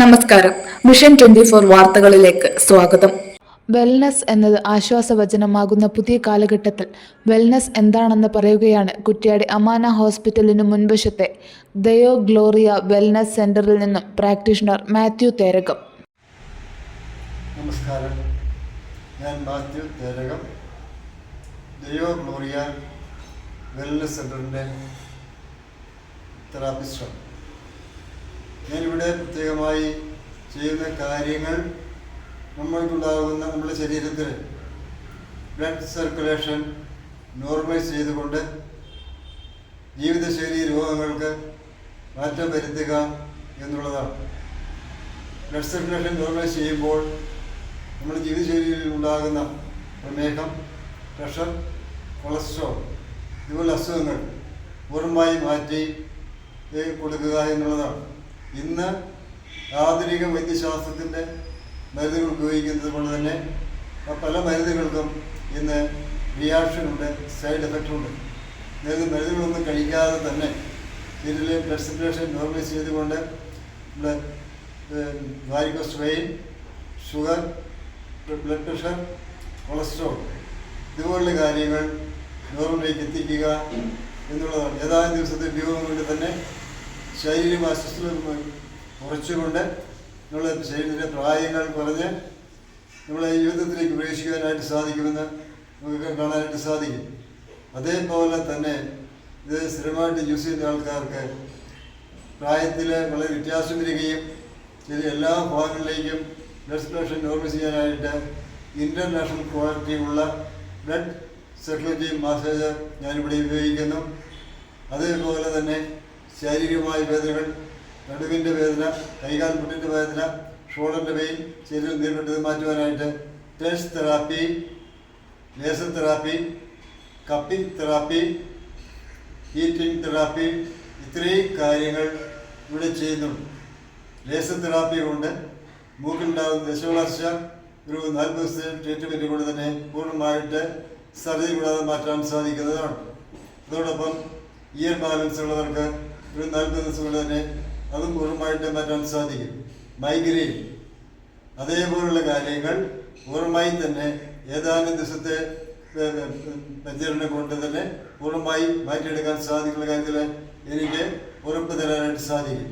നമസ്കാരം. Mission twenty four വാർത്തകളിലേക്ക് സ്വാഗതം. വെൽനസ് എന്നത് ആശ്വാസവചനമാകുന്ന പുതിയ കാലഘട്ടത്തിൽ വെൽനസ് എന്താണെന്ന് പറയുകയാണ് കുറ്റ്യാടി അമാന ഹോസ്പിറ്റലിനു മുൻവശത്തെ ദയോ ഗ്ലോറിയ വെൽനസ് സെന്ററിൽ നിന്നും പ്രാക്ടീഷണർ മാത്യു തേരകം. നമസ്കാരം. ഞാൻ Mathew Therakam. Deo Gloria wellness സെന്ററിന്റെ തെറാപ്പിസ്റ്റാണ്. ഞാനിവിടെ പ്രത്യേകമായി ചെയ്യുന്ന കാര്യങ്ങൾ നമ്മൾക്കുണ്ടാകുന്ന നമ്മുടെ ശരീരത്തിൽ ബ്ലഡ് സർക്കുലേഷൻ നോർമലൈസ് ചെയ്തുകൊണ്ട് ജീവിതശൈലി രോഗങ്ങൾക്ക് മാറ്റം വരുത്തുക എന്നുള്ളതാണ്. ബ്ലഡ് സർക്കുലേഷൻ നോർമലൈസ് ചെയ്യുമ്പോൾ നമ്മുടെ ജീവിതശൈലിയിൽ ഉണ്ടാകുന്ന പ്രമേഹം പ്രഷർ കൊളസ്ട്രോൾ ഇതുപോലുള്ള അസുഖങ്ങൾ പൂർണമായി മാറ്റി കൊടുക്കുക എന്നുള്ളതാണ്. ഇന്ന് ആധുനിക വൈദ്യശാസ്ത്രത്തിന്റെ മരുന്നുകൾ ഉപയോഗിക്കുന്നത് കൊണ്ട് തന്നെ പല മരുന്നുകൾക്കും ഇന്ന് റിയാക്ഷനുണ്ട് സൈഡ് എഫക്റ്റ് ഉണ്ട്. അതായത് മരുന്നുകളൊന്നും കഴിക്കാതെ തന്നെ ഇതിലെ ബ്ലഡ് സർക്കുലേഷൻ നോർമലൈസ് ചെയ്തുകൊണ്ട് നമ്മുടെ varicose vein sugar blood pressure cholesterol ഇതുപോലുള്ള കാര്യങ്ങൾ നോർമലിലേക്ക് എത്തിക്കുക എന്നുള്ളതാണ്. ഏതാനും ദിവസത്തെ ഉപയോഗം കൊണ്ട് തന്നെ ശരീരം അസ്വസ്ഥത കുറച്ചുകൊണ്ട് നമ്മളെ ശരീരത്തിന്റെ പ്രായങ്ങൾ പറഞ്ഞ് നമ്മളെ ജീവിതത്തിലേക്ക് പ്രവേശിക്കാനായിട്ട് സാധിക്കുമെന്ന് നമുക്ക് കാണാനായിട്ട് സാധിക്കും. അതേപോലെ തന്നെ ഇത് സ്ഥിരമായിട്ട് യൂസ് ചെയ്യുന്ന ആൾക്കാർക്ക് പ്രായത്തിൽ വളരെ വ്യത്യാസം വരികയും ചില എല്ലാ ഭാഗങ്ങളിലേക്കും ബ്ലഡ് സർക്കുലേഷൻ നോർമൽ ചെയ്യാനായിട്ട് ഇന്റർനാഷണൽ ക്വാളിറ്റി ഉള്ള ബ്ലഡ് സർക്കുലേറ്ററി മാസേജർ ഞാനിവിടെ ഉപയോഗിക്കുന്നു. അതേപോലെ തന്നെ ശാരീരികമായ വേദനകൾ നടുവിന്റെ വേദന കൈകാൽ മുട്ടിന്റെ വേദന ഷോൾഡറിന്റെ വെയിൽ ശരീരം നേരിട്ടത് മാറ്റുവാനായിട്ട് test therapy laser therapy cupping therapy heating therapy ഇത്രയും കാര്യങ്ങൾ ഇവിടെ ചെയ്യുന്നുണ്ട്. ലേസർ തെറാപ്പി കൊണ്ട് മൂക്കിലുണ്ടാകുന്ന ദശവളർച്ച ഒരു നാൽപ്പത് ദിവസത്തെ ട്രീറ്റ്മെന്റ് കൊണ്ട് തന്നെ പൂർണമായിട്ട് സർജറി കൂടാതെ മാറ്റാൻ സാധിക്കുന്നതാണ്. അതോടൊപ്പം ഇയർ ബാലൻസ് ഉള്ളവർക്ക് ഒരു നാൽപ്പത് ദിവസം കൊണ്ട് തന്നെ അതും പൂർണമായിട്ട് മാറ്റാൻ സാധിക്കും. മൈഗ്രെയിൻ അതേപോലുള്ള കാര്യങ്ങൾ പൂർണമായി തന്നെ ഏതാനും ദിവസത്തെ പരിചരണം കൊണ്ട് തന്നെ പൂർണമായി മാറ്റിയെടുക്കാൻ സാധിക്കുന്ന കാര്യത്തിൽ എനിക്ക് ഉറപ്പ് തരാനായിട്ട് സാധിക്കും.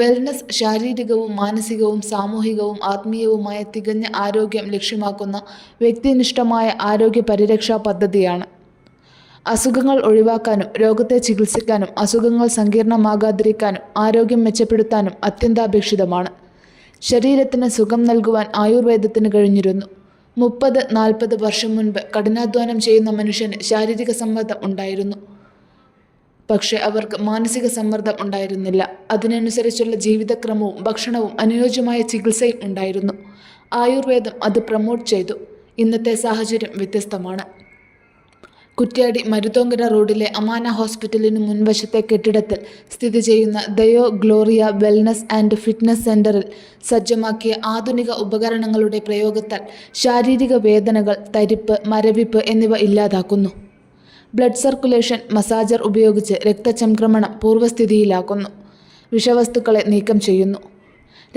വെൽനസ് ശാരീരികവും മാനസികവും സാമൂഹികവും ആത്മീയവുമായ തികഞ്ഞ ആരോഗ്യം ലക്ഷ്യമാക്കുന്ന വ്യക്തിനിഷ്ഠമായ ആരോഗ്യ പരിരക്ഷാ പദ്ധതിയാണ് അസുഖങ്ങൾ ഒഴിവാക്കാനും രോഗത്തെ ചികിത്സിക്കാനും അസുഖങ്ങൾ സങ്കീർണമാകാതിരിക്കാനും ആരോഗ്യം മെച്ചപ്പെടുത്താനും അത്യന്താപേക്ഷിതമാണ്. ശരീരത്തിന് സുഖം നൽകുവാൻ ആയുർവേദത്തിന് കഴിഞ്ഞിരുന്നു. മുപ്പത് നാൽപ്പത് വർഷം മുൻപ് കഠിനാധ്വാനം ചെയ്യുന്ന മനുഷ്യന് ശാരീരിക സമ്മർദ്ദം ഉണ്ടായിരുന്നു. പക്ഷെ അവർക്ക് മാനസിക സമ്മർദ്ദം ഉണ്ടായിരുന്നില്ല. അതിനനുസരിച്ചുള്ള ജീവിതക്രമവും ഭക്ഷണവും അനുയോജ്യമായ ചികിത്സയും ഉണ്ടായിരുന്നു. ആയുർവേദം അത് പ്രമോട്ട് ചെയ്തു. ഇന്നത്തെ സാഹചര്യം വ്യത്യസ്തമാണ്. കുറ്റ്യാടി മരുതോങ്കര റോഡിലെ അമാന ഹോസ്പിറ്റലിന് മുൻവശത്തെ കെട്ടിടത്തിൽ സ്ഥിതി ചെയ്യുന്ന Deo Gloria wellness and fitness സെന്ററിൽ സജ്ജമാക്കിയ ആധുനിക ഉപകരണങ്ങളുടെ പ്രയോഗത്താൽ ശാരീരിക വേദനകൾ തരിപ്പ് മരവിപ്പ് എന്നിവ ഇല്ലാതാക്കുന്നു. ബ്ലഡ് സർക്കുലേഷൻ മസാജർ ഉപയോഗിച്ച് രക്തചംക്രമണം പൂർവസ്ഥിതിയിലാക്കുന്നു വിഷവസ്തുക്കളെ നീക്കം ചെയ്യുന്നു.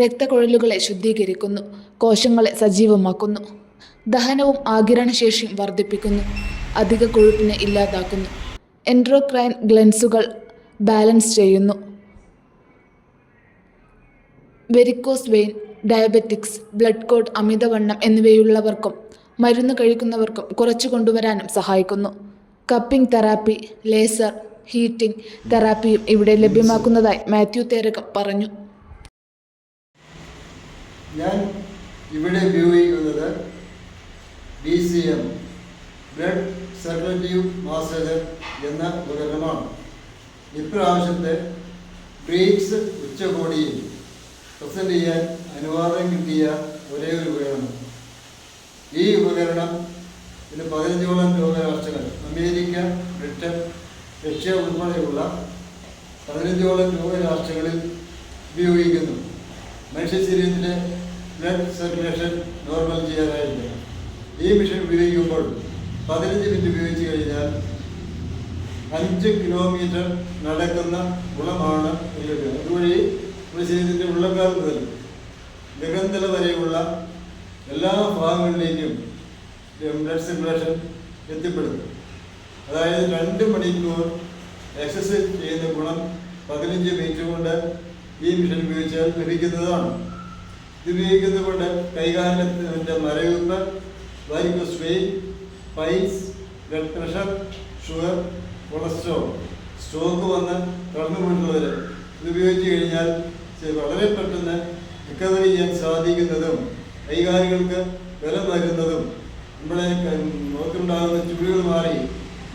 രക്തക്കുഴലുകളെ ശുദ്ധീകരിക്കുന്നു. കോശങ്ങളെ സജീവമാക്കുന്നു. ദഹനവും ആകിരണശേഷിയും വർദ്ധിപ്പിക്കുന്നു. അധിക കൊഴുപ്പിനെ ഇല്ലാതാക്കുന്നു. എൻഡ്രോക്രൈൻ ഗ്ലെൻസുകൾ ബാലൻസ് ചെയ്യുന്നു. വെരിക്കോസ് വെയിൻ ഡയബറ്റിക്സ് ബ്ലഡ് കോഡ് അമിതവണ്ണം എന്നിവയുള്ളവർക്കും മരുന്ന് കഴിക്കുന്നവർക്കും കുറച്ചു കൊണ്ടുവരാനും സഹായിക്കുന്നു. കപ്പിംഗ് തെറാപ്പി ലേസർ ഹീറ്റിംഗ് തെറാപ്പിയും ഇവിടെ ലഭ്യമാക്കുന്നതായി മാത്യു തേരകം പറഞ്ഞു. ഞാൻ ഇവിടെ ഉപയോഗിക്കുന്നത് B C M blood circulative massager എന്ന ഉപകരണമാണ് ഇപ്രാവശ്യത്തെ ബ്രീക്സ് ഉച്ചകോടിയിൽ പ്രസന്റ് ചെയ്യാൻ അനുവാദം കിട്ടിയ ഒരേ ഒരു ഉപകരണം ഈ ഉപകരണം ഇതിന് പതിനഞ്ചോളം രോഗരാഷ്ട്രങ്ങൾ അമേരിക്ക ബ്രിട്ടൻ റഷ്യ ഉൾപ്പെടെയുള്ള പതിനഞ്ചോളം രോഗരാഷ്ട്രങ്ങളിൽ ഉപയോഗിക്കുന്നു. മനുഷ്യ ശരീരത്തിലെ ബ്ലഡ് സർക്കുലേഷൻ നോർമൽ ചെയ്യാനായിട്ട്. ഈ മിഷൻ ഉപയോഗിക്കുമ്പോൾ പതിനഞ്ച് മിനിറ്റ് ഉപയോഗിച്ച് കഴിഞ്ഞാൽ അഞ്ച് കിലോമീറ്റർ നടക്കുന്ന ഗുണമാണ് അതുവഴി നമ്മുടെ ശരീരത്തിന്റെ ഉള്ളക്കാൽ മുതൽ ഗഗന്തല വരെയുള്ള എല്ലാ ഭാഗങ്ങളിലേക്കും ബ്ലഡ് സർക്കുലേഷൻ എത്തിപ്പെടുന്നു. അതായത് രണ്ട് മണിക്കൂർ എക്സസൈസ് ചെയ്യുന്ന ഗുണം പതിനഞ്ച് മിനിറ്റ് കൊണ്ട് ഈ മിഷൻ ഉപയോഗിച്ചാൽ ലഭിക്കുന്നതാണ്. ഇത് ഉപയോഗിക്കുന്നത് കൊണ്ട് കൈകാലത്തിന്റെ മരവിപ്പ് varicose vein piles blood pressure sugar cholesterol. Stroke വന്ന് തളർന്നു ഇത് ഉപയോഗിച്ച് കഴിഞ്ഞാൽ വളരെ പെട്ടെന്ന് റിക്കവറി ചെയ്യാൻ സാധിക്കുന്നതും കൈകാലുകൾക്ക് ബലം നൽകുന്നതും നമ്മളെ നോക്കുണ്ടാകുന്ന ചുഴികൾ മാറി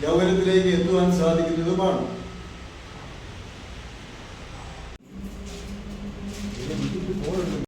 യൗവനത്തിലേക്ക് എത്തുവാൻ സാധിക്കുന്നതുമാണ്.